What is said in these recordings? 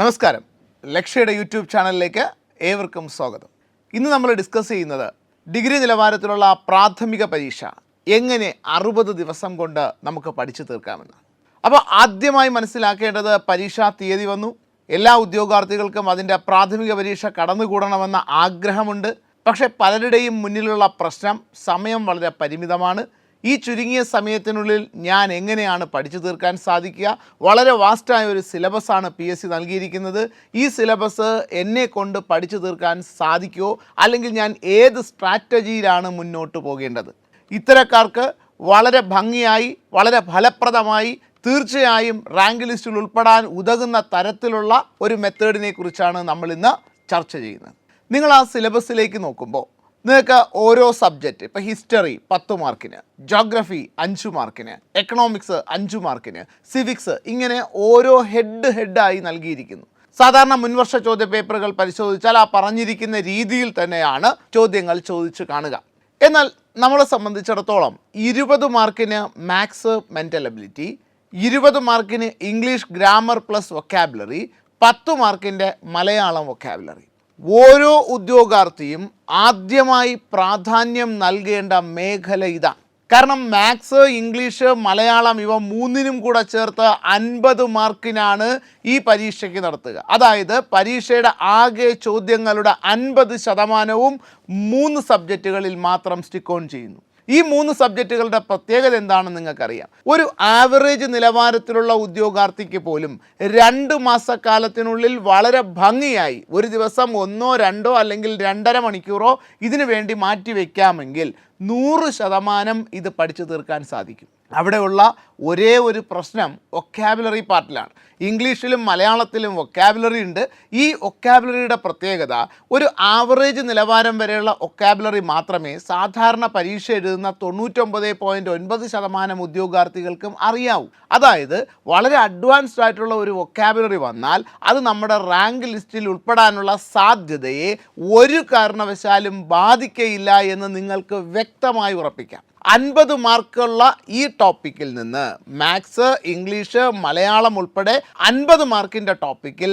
നമസ്കാരം. ലക്ഷ്യയുടെ യൂട്യൂബ് ചാനലിലേക്ക് ഏവർക്കും സ്വാഗതം. ഇന്ന് നമ്മൾ ഡിസ്കസ് ചെയ്യുന്നത് ഡിഗ്രി നിലവാരത്തിലുള്ള പ്രാഥമിക പരീക്ഷ എങ്ങനെ അറുപത് ദിവസം കൊണ്ട് നമുക്ക് പഠിച്ചു തീർക്കാമെന്ന്. അപ്പോൾ ആദ്യമായി മനസ്സിലാക്കേണ്ടത് പരീക്ഷാ തീയതി വന്നു. എല്ലാ ഉദ്യോഗാർത്ഥികൾക്കും അതിന്റെ പ്രാഥമിക പരീക്ഷ കടന്നുകൂടണമെന്ന ആഗ്രഹമുണ്ട്. പക്ഷേ പലരുടെയും മുന്നിലുള്ള പ്രശ്നം സമയം വളരെ പരിമിതമാണ്. ഈ ചുരുങ്ങിയ സമയത്തിനുള്ളിൽ ഞാൻ എങ്ങനെയാണ് പഠിച്ചു തീർക്കാൻ സാധിക്കുക? വളരെ വാസ്റ്റായ ഒരു സിലബസാണ് പി എസ് സി നൽകിയിരിക്കുന്നത്. ഈ സിലബസ് എന്നെ കൊണ്ട് പഠിച്ചു തീർക്കാൻ സാധിക്കുമോ അല്ലെങ്കിൽ ഞാൻ ഏത് സ്ട്രാറ്റജിയിലാണ് മുന്നോട്ട് പോകേണ്ടത്? ഇത്തരക്കാർക്ക് വളരെ ഭംഗിയായി വളരെ ഫലപ്രദമായി തീർച്ചയായും റാങ്ക് ലിസ്റ്റിൽ ഉൾപ്പെടാൻ ഉതകുന്ന തരത്തിലുള്ള ഒരു മെത്തേഡിനെ കുറിച്ചാണ് നമ്മൾ ഇന്ന് ചർച്ച ചെയ്യുന്നത്. നിങ്ങൾ ആ സിലബസിലേക്ക് നോക്കുമ്പോൾ നിങ്ങൾക്ക് ഓരോ സബ്ജക്റ്റ് ഇപ്പോൾ ഹിസ്റ്ററി പത്ത് മാർക്കിന് ജോഗ്രഫി അഞ്ച് മാർക്കിന് എക്കണോമിക്സ് അഞ്ച് മാർക്കിന് സിവിക്സ് ഇങ്ങനെ ഓരോ ഹെഡ് ഹെഡായി നൽകിയിരിക്കുന്നു. സാധാരണ മുൻവർഷ ചോദ്യ പേപ്പറുകൾ പരിശോധിച്ചാൽ ആ പറഞ്ഞിരിക്കുന്ന രീതിയിൽ തന്നെയാണ് ചോദ്യങ്ങൾ ചോദിച്ചു കാണുക. എന്നാൽ നമ്മളെ സംബന്ധിച്ചിടത്തോളം ഇരുപത് മാർക്കിന് മാത്സ് മെന്റൽ എബിലിറ്റി ഇരുപത് മാർക്കിന് ഇംഗ്ലീഷ് ഗ്രാമർ പ്ലസ് വൊക്കാബുലറി പത്ത് മാർക്കിന്റെ മലയാളം വൊക്കാബുലറി ഓരോ ഉദ്യോഗാർത്ഥിയും ആദ്യമായി പ്രാധാന്യം നൽകേണ്ട മേഖല ഇതാണ് കാരണം മാത്സ് ഇംഗ്ലീഷ് മലയാളം ഇവ മൂന്നിനും കൂടെ ചേർത്ത് അൻപത് മാർക്കിനാണ് ഈ പരീക്ഷയ്ക്ക് നടത്തുക. അതായത് പരീക്ഷയുടെ ആകെ ചോദ്യങ്ങളുടെ അൻപത് ശതമാനവും മൂന്ന് സബ്ജക്റ്റുകളിൽ മാത്രം സ്റ്റിക്ക് ഓൺ ചെയ്യുന്നു. ഈ മൂന്ന് സബ്ജക്റ്റുകളുടെ പ്രത്യേകത എന്താണെന്ന് നിങ്ങൾക്കറിയാം. ഒരു ആവറേജ് നിലവാരത്തിലുള്ള ഉദ്യോഗാർത്ഥിക്ക് പോലും രണ്ട് മാസക്കാലത്തിനുള്ളിൽ വളരെ ഭംഗിയായി ഒരു ദിവസം ഒന്നോ രണ്ടോ അല്ലെങ്കിൽ രണ്ടര മണിക്കൂറോ ഇതിനു വേണ്ടി മാറ്റിവെക്കാമെങ്കിൽ നൂറ് ശതമാനം ഇത് പഠിച്ചു തീർക്കാൻ സാധിക്കും. അവിടെയുള്ള ഒരേ ഒരു പ്രശ്നം ഒക്കാബുലറി പാർട്ടിലാണ്. ഇംഗ്ലീഷിലും മലയാളത്തിലും ഒക്കാബുലറി ഉണ്ട്. ഈ ഒക്കാബുലറിയുടെ പ്രത്യേകത ഒരു ആവറേജ് നിലവാരം വരെയുള്ള ഒക്കാബുലറി മാത്രമേ സാധാരണ പരീക്ഷ എഴുതുന്ന തൊണ്ണൂറ്റൊമ്പത് പോയിന്റ് ഒൻപത് ശതമാനം ഉദ്യോഗാർത്ഥികൾക്കും അറിയാവൂ. അതായത് വളരെ അഡ്വാൻസ്ഡ് ആയിട്ടുള്ള ഒരു ഒക്കാബുലറി വന്നാൽ അത് നമ്മുടെ റാങ്ക് ലിസ്റ്റിൽ ഉൾപ്പെടാനുള്ള സാധ്യതയെ ഒരു കാരണവശാലും ബാധിക്കയില്ല എന്ന് നിങ്ങൾക്ക് വ്യക്തമായി ഉറപ്പിക്കാം. അൻപത് മാർക്കുള്ള ഈ ടോപ്പിക്കിൽ നിന്ന് മാത്സ് ഇംഗ്ലീഷ് മലയാളം ഉൾപ്പെടെ അൻപത് മാർക്കിന്റെ ടോപ്പിക്കിൽ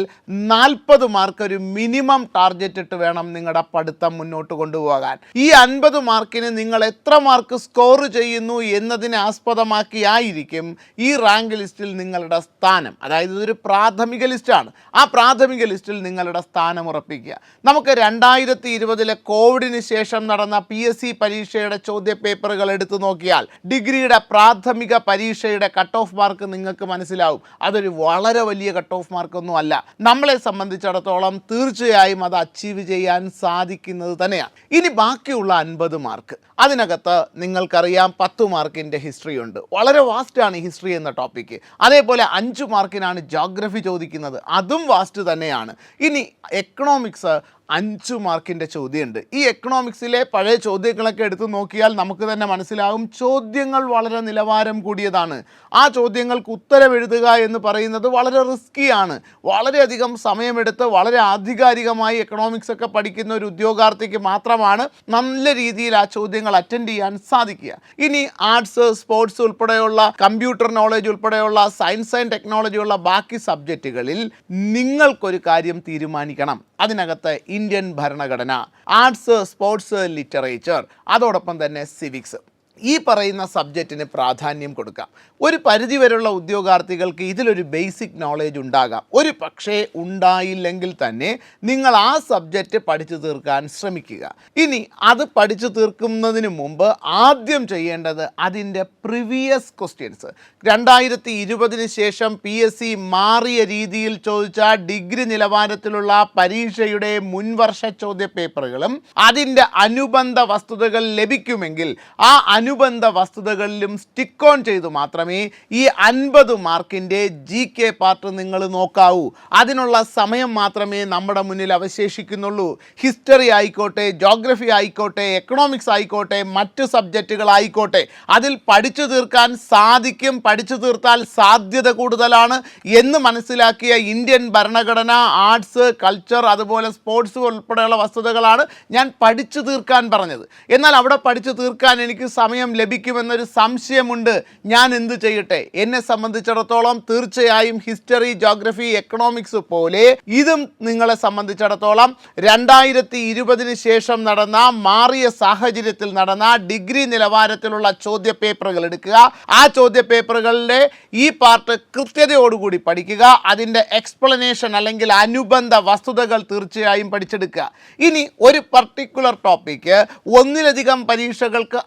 നാൽപ്പത് മാർക്ക് ഒരു മിനിമം ടാർഗറ്റ് ഇട്ട് വേണം നിങ്ങളുടെ പഠിത്തം മുന്നോട്ട് കൊണ്ടുപോകാൻ. ഈ അൻപത് മാർക്കിന് നിങ്ങൾ എത്ര മാർക്ക് സ്കോർ ചെയ്യുന്നു എന്നതിനെ ആസ്പദമാക്കിയായിരിക്കും ഈ റാങ്ക് ലിസ്റ്റിൽ നിങ്ങളുടെ സ്ഥാനം. അതായത് ഇതൊരു പ്രാഥമിക ലിസ്റ്റാണ്. ആ പ്രാഥമിക ലിസ്റ്റിൽ നിങ്ങളുടെ സ്ഥാനം ഉറപ്പിക്കുക. നമുക്ക് രണ്ടായിരത്തി ഇരുപതിലെ കോവിഡിന് ശേഷം നടന്ന പി എസ് സി പരീക്ഷയുടെ ചോദ്യ പേപ്പറുകൾ എടുത്തു നോക്കിയാൽ ഡിഗ്രിയുടെ പ്രാഥമിക പരീക്ഷയുടെ കട്ട് ഓഫ് മാർക്ക് നിങ്ങൾക്ക് മനസ്സിലാവും. അതൊരു വളരെ വലിയ കട്ട് ഓഫ് മാർക്കൊന്നും അല്ല. നമ്മളെ സംബന്ധിച്ചിടത്തോളം തീർച്ചയായും അത് അച്ചീവ് ചെയ്യാൻ സാധിക്കുന്നത് തന്നെയാണ്. ഇനി ബാക്കിയുള്ള അൻപത് മാർക്ക് അതിനകത്ത് നിങ്ങൾക്കറിയാം പത്ത് മാർക്കിന്റെ ഹിസ്റ്ററി ഉണ്ട്. വളരെ വാസ്റ്റാണ് ഹിസ്റ്ററി എന്ന ടോപ്പിക്ക് അതേപോലെ അഞ്ച് മാർക്കിനാണ് ജോഗ്രഫി ചോദിക്കുന്നത്. അതും വാസ്റ്റ് തന്നെയാണ്. ഇനി എക്കണോമിക്സ് അഞ്ച് മാർക്കിന്റെ ചോദ്യമുണ്ട്. ഈ എക്കണോമിക്സിലെ പഴയ ചോദ്യങ്ങളൊക്കെ എടുത്തു നോക്കിയാൽ നമുക്ക് തന്നെ മനസ്സിലാകും ചോദ്യങ്ങൾ വളരെ നിലവാരം കൂടിയതാണ്. ആ ചോദ്യങ്ങൾക്ക് ഉത്തരം എഴുതുക എന്ന് പറയുന്നത് വളരെ റിസ്ക്കിയാണ് വളരെയധികം സമയമെടുത്ത് വളരെ ആധികാരികമായി എക്കണോമിക്സ് ഒക്കെ പഠിക്കുന്ന ഒരു ഉദ്യോഗാർത്ഥിക്ക് മാത്രമാണ് നല്ല രീതിയിൽ ആ ചോദ്യങ്ങൾ അറ്റൻഡ് ചെയ്യാൻ സാധിക്കുക. ഇനി ആർട്സ് സ്പോർട്സ് ഉൾപ്പെടെയുള്ള കമ്പ്യൂട്ടർ നോളജ് ഉൾപ്പെടെയുള്ള സയൻസ് ആൻഡ് ടെക്നോളജി ഉള്ള ബാക്കി സബ്ജക്റ്റുകളിൽ നിങ്ങൾക്കൊരു കാര്യം തീരുമാനിക്കണം. അതിനകത്ത് ഇന്ത്യൻ ഭരണഘടന ആർട്സ് സ്പോർട്സ് ലിറ്ററേച്ചർ അതോടൊപ്പം തന്നെ സിവിക്സ് ഈ പറയുന്ന സബ്ജക്റ്റിന് പ്രാധാന്യം കൊടുക്കാം. ഒരു പരിധിവരെയുള്ള ഉദ്യോഗാർത്ഥികൾക്ക് ഇതിലൊരു ബേസിക് നോളേജ് ഉണ്ടാകാം. ഒരു പക്ഷേ ഉണ്ടായില്ലെങ്കിൽ തന്നെ നിങ്ങൾ ആ സബ്ജക്റ്റ് പഠിച്ചു തീർക്കാൻ ശ്രമിക്കുക. ഇനി അത് പഠിച്ചു തീർക്കുന്നതിന് മുമ്പ് ആദ്യം ചെയ്യേണ്ടത് അതിന്റെ പ്രിവിയസ് ക്വസ്റ്റ്യൻസ് രണ്ടായിരത്തി ഇരുപതിന് ശേഷം പി എസ് സി മാറിയ രീതിയിൽ ചോദിച്ച ഡിഗ്രി നിലവാരത്തിലുള്ള പരീക്ഷയുടെ മുൻവർഷ ചോദ്യ പേപ്പറുകളും അതിന്റെ അനുബന്ധ വസ്തുതകൾ ലഭിക്കുമെങ്കിൽ ആ അനുബന്ധ വസ്തുതകളിലും സ്റ്റിക്ക് ഓൺ ചെയ്തു മാത്രമേ ഈ അൻപത് മാർക്കിന്റെ ജി കെ പാർട്ട് നിങ്ങൾ നോക്കാവൂ. അതിനുള്ള സമയം മാത്രമേ നമ്മുടെ മുന്നിൽ അവശേഷിക്കുന്നുള്ളൂ. ഹിസ്റ്ററി ആയിക്കോട്ടെ ജോഗ്രഫി ആയിക്കോട്ടെ എക്കണോമിക്സ് ആയിക്കോട്ടെ മറ്റ് സബ്ജക്റ്റുകളായിക്കോട്ടെ അതിൽ പഠിച്ചു തീർക്കാൻ സാധിക്കും പഠിച്ചു തീർത്താൽ സാധ്യത കൂടുതലാണ് എന്ന് മനസ്സിലാക്കിയ ഇന്ത്യൻ ഭരണഘടന ആർട്സ് കൾച്ചർ അതുപോലെ സ്പോർട്സ് ഉൾപ്പെടെയുള്ള വസ്തുതകളാണ് ഞാൻ പഠിച്ചു തീർക്കാൻ പറഞ്ഞത്. എന്നാൽ അവിടെ പഠിച്ചു തീർക്കാൻ എനിക്ക് സമയം സമയം ലഭിക്കുമെന്നൊരു സംശയമുണ്ട്. ഞാൻ എന്ത് ചെയ്യട്ടെ? എന്നെ സംബന്ധിച്ചിടത്തോളം തീർച്ചയായും ഹിസ്റ്ററി ജോഗ്രഫി എക്കണോമിക്സ് പോലെ ഇതും നിങ്ങളെ സംബന്ധിച്ചിടത്തോളം രണ്ടായിരത്തി ഇരുപതിന് ശേഷം നടന്ന മാറിയ സാഹചര്യത്തിൽ നടന്ന ഡിഗ്രി നിലവാരത്തിലുള്ള ചോദ്യ പേപ്പറുകൾ എടുക്കുക. ആ ചോദ്യ പേപ്പറുകളുടെ ഈ പാർട്ട് കൃത്യതയോടുകൂടി പഠിക്കുക. അതിന്റെ എക്സ്പ്ലനേഷൻ അല്ലെങ്കിൽ അനുബന്ധ വസ്തുതകൾ തീർച്ചയായും പഠിച്ചെടുക്കുക. ഇനി ഒരു പർട്ടിക്കുലർ ടോപ്പിക്ക്. ഒന്നിലധികം പരീക്ഷകൾക്ക്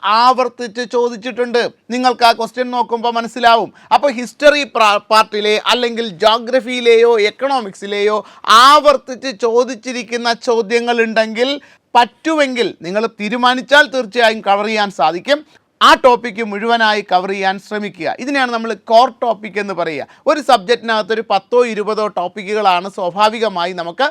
ആവർത്തിച്ച് ചോദിച്ചിട്ടുണ്ട്. നിങ്ങൾക്ക് ആ ക്വസ്റ്റ്യൻ നോക്കുമ്പോൾ മനസ്സിലാവും. അപ്പോൾ ഹിസ്റ്ററി പാർട്ടിലെ അല്ലെങ്കിൽ ജോഗ്രഫിയിലെയോ എക്കണോമിക്സിലെയോ ആവർത്തിച്ച് ചോദിച്ചിരിക്കുന്ന ചോദ്യങ്ങൾ ഉണ്ടെങ്കിൽ പറ്റുമെങ്കിൽ നിങ്ങൾ തീരുമാനിച്ചാൽ തീർച്ചയായും കവർ ചെയ്യാൻ സാധിക്കും. ആ ടോപ്പിക്ക് മുഴുവനായി കവർ ചെയ്യാൻ ശ്രമിക്കുക. ഇതിനെയാണ് നമ്മൾ കോർ ടോപ്പിക് എന്ന് പറയുക. ഒരു സബ്ജക്റ്റിനകത്ത് ഒരു പത്തോ ഇരുപതോ ടോപ്പിക്കുകളാണ് സ്വാഭാവികമായി നമുക്ക്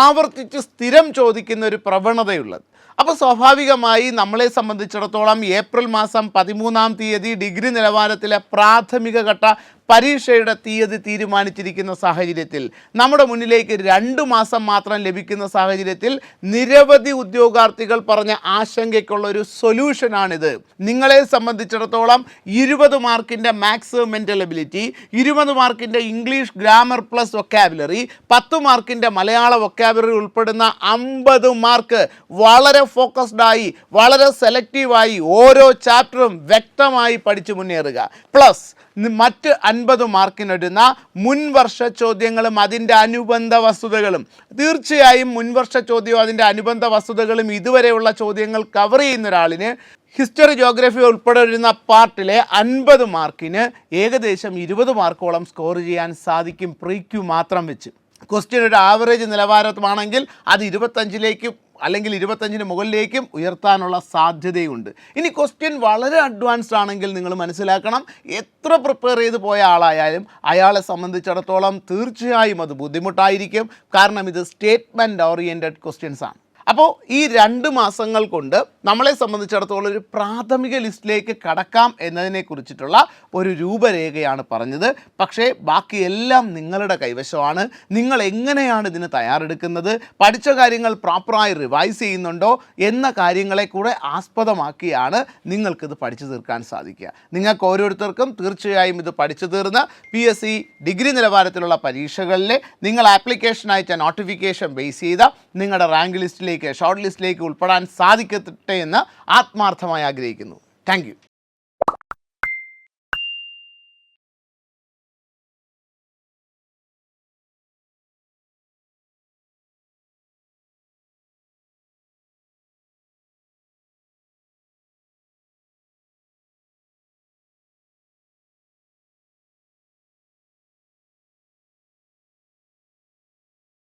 ആവർത്തിച്ച് സ്ഥിരം ചോദിക്കുന്ന ഒരു പ്രവണതയുള്ളത്. അപ്പോൾ സ്വാഭാവികമായി നമ്മളെ സംബന്ധിച്ചിടത്തോളം ഏപ്രിൽ മാസം പതിമൂന്നാം തീയതി ഡിഗ്രി നിലവാരത്തിലെ പ്രാഥമിക ഘട്ട പരീക്ഷയുടെ തീയതി തീരുമാനിച്ചിരിക്കുന്ന സാഹചര്യത്തിൽ നമ്മുടെ മുന്നിലേക്ക് രണ്ട് മാസം മാത്രം ലഭിക്കുന്ന സാഹചര്യത്തിൽ നിരവധി ഉദ്യോഗാർത്ഥികൾ പറഞ്ഞ ആശങ്കയ്ക്കുള്ള ഒരു സൊല്യൂഷനാണിത്. നിങ്ങളെ സംബന്ധിച്ചിടത്തോളം ഇരുപത് മാർക്കിന്റെ മാത്സ് മെന്റൽ എബിലിറ്റി ഇരുപത് മാർക്കിന്റെ ഇംഗ്ലീഷ് ഗ്രാമർ പ്ലസ് വൊക്കാബുലറി പത്ത് മാർക്കിന്റെ മലയാള വൊക്കാബുലറി ഉൾപ്പെടുന്ന അമ്പത് മാർക്ക് വളരെ ഫോക്കസ്ഡ് ആയി വളരെ സെലക്റ്റീവായി ഓരോ ചാപ്റ്ററും വ്യക്തമായി പഠിച്ചു മുന്നേറുക. പ്ലസ് മറ്റ് അൻപത് മാർക്കിനൊരുന്ന മുൻവർഷ ചോദ്യങ്ങളും അതിന്റെ അനുബന്ധ വസ്തുതകളും. തീർച്ചയായും മുൻവർഷ ചോദ്യവും അതിന്റെ അനുബന്ധ വസ്തുതകളും ഇതുവരെയുള്ള ചോദ്യങ്ങൾ കവർ ചെയ്യുന്ന ഒരാളിന് ഹിസ്റ്ററി ജോഗ്രഫി ഉൾപ്പെടെ വരുന്ന പാർട്ടിലെ അൻപത് മാർക്കിന് ഏകദേശം ഇരുപത് മാർക്കോളം സ്കോർ ചെയ്യാൻ സാധിക്കും പ്രീക്യു മാത്രം വെച്ച്. ക്വസ്റ്റ്യൻ ഒരു ആവറേജ് നിലവാരമാണെങ്കിൽ അത് ഇരുപത്തഞ്ചിലേക്കും അല്ലെങ്കിൽ ഇരുപത്തഞ്ചിന് മുകളിലേക്കും ഉയർത്താനുള്ള സാധ്യതയുണ്ട്. ഇനി ക്വസ്റ്റ്യൻ വളരെ അഡ്വാൻസ്ഡ് ആണെങ്കിൽ നിങ്ങൾ മനസ്സിലാക്കണം എത്ര പ്രിപ്പയർ ചെയ്ത് പോയ ആളായാലും അയാളെ സംബന്ധിച്ചിടത്തോളം തീർച്ചയായും അത് ബുദ്ധിമുട്ടായിരിക്കും. കാരണം ഇത് സ്റ്റേറ്റ്മെന്റ് ഓറിയന്റഡ് ക്വസ്റ്റ്യൻസ് ആണ്. അപ്പോൾ ഈ രണ്ട് മാസങ്ങൾ കൊണ്ട് നമ്മളെ സംബന്ധിച്ചിടത്തോളം ഒരു പ്രാഥമിക ലിസ്റ്റിലേക്ക് കടക്കാം എന്നതിനെ കുറിച്ചിട്ടുള്ള ഒരു രൂപരേഖയാണ് പറഞ്ഞത്. പക്ഷേ ബാക്കി എല്ലാം നിങ്ങളുടെ കൈവശമാണ്. നിങ്ങൾ എങ്ങനെയാണ് ഇതിന് തയ്യാറെടുക്കുന്നത്? പഠിച്ച കാര്യങ്ങൾ പ്രോപ്പറായി റിവൈസ് ചെയ്യുന്നുണ്ടോ? എന്ന കാര്യങ്ങളെ കൂടെ ആസ്പദമാക്കിയാണ് നിങ്ങൾക്കിത് പഠിച്ചു തീർക്കാൻ സാധിക്കുക. നിങ്ങൾക്ക് ഓരോരുത്തർക്കും തീർച്ചയായും ഇത് പഠിച്ചു തീർന്ന് പി എസ് സി ഡിഗ്രി നിലവാരത്തിലുള്ള പരീക്ഷകളിലെ നിങ്ങൾ ആപ്ലിക്കേഷൻ അയച്ച നോട്ടിഫിക്കേഷൻ ബേസ് ചെയ്ത നിങ്ങളുടെ റാങ്ക് ലിസ്റ്റിലേക്ക് ഷോർട്ട് ലിസ്റ്റിലേക്ക് ഉൾപ്പെടാൻ സാധിക്കട്ടെ എന്ന് ആത്മാർത്ഥമായി ആഗ്രഹിക്കുന്നു. താങ്ക്